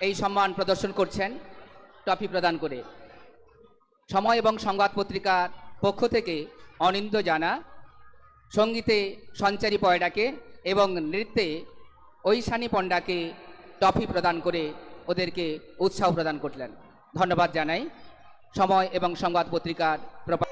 এই সম্মান প্রদর্শন করছেন, ট্রফি প্রদান করে। সময় এবং সংবাদ পত্রিকার পক্ষ থেকে অনিন্দ জানা, সঙ্গীতে সঞ্চারী পয়ডাকে এবং নৃত্যে ঐশানী পণ্ডাকে ট্রফি প্রদান করে ওদেরকে উৎসাহ প্রদান করলেন। ধন্যবাদ জানাই। সময় এবং সংবাদ পত্রিকার প্রপা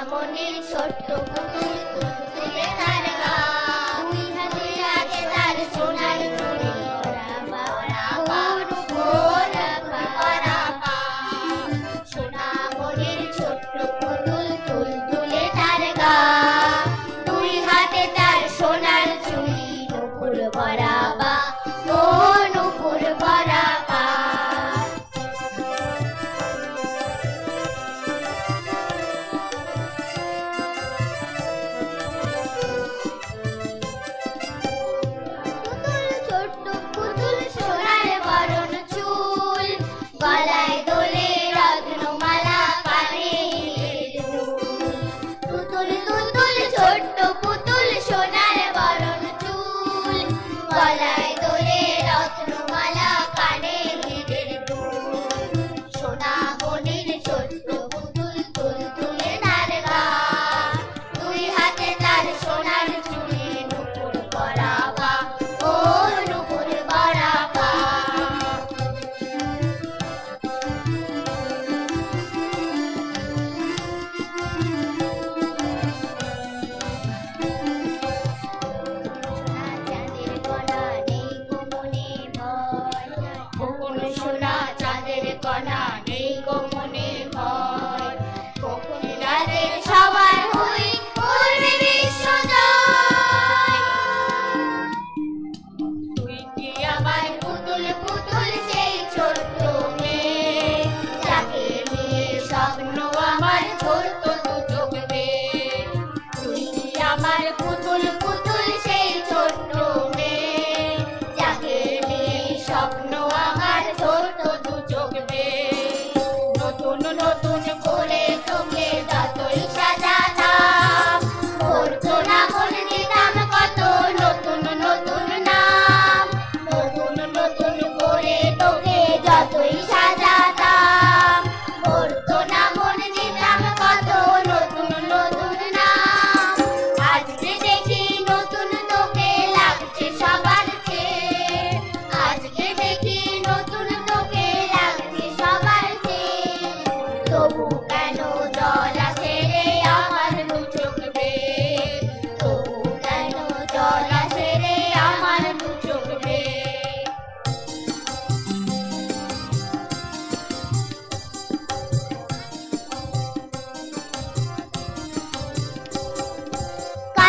মামনের ছোট্ট পুতুল।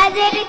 তাদের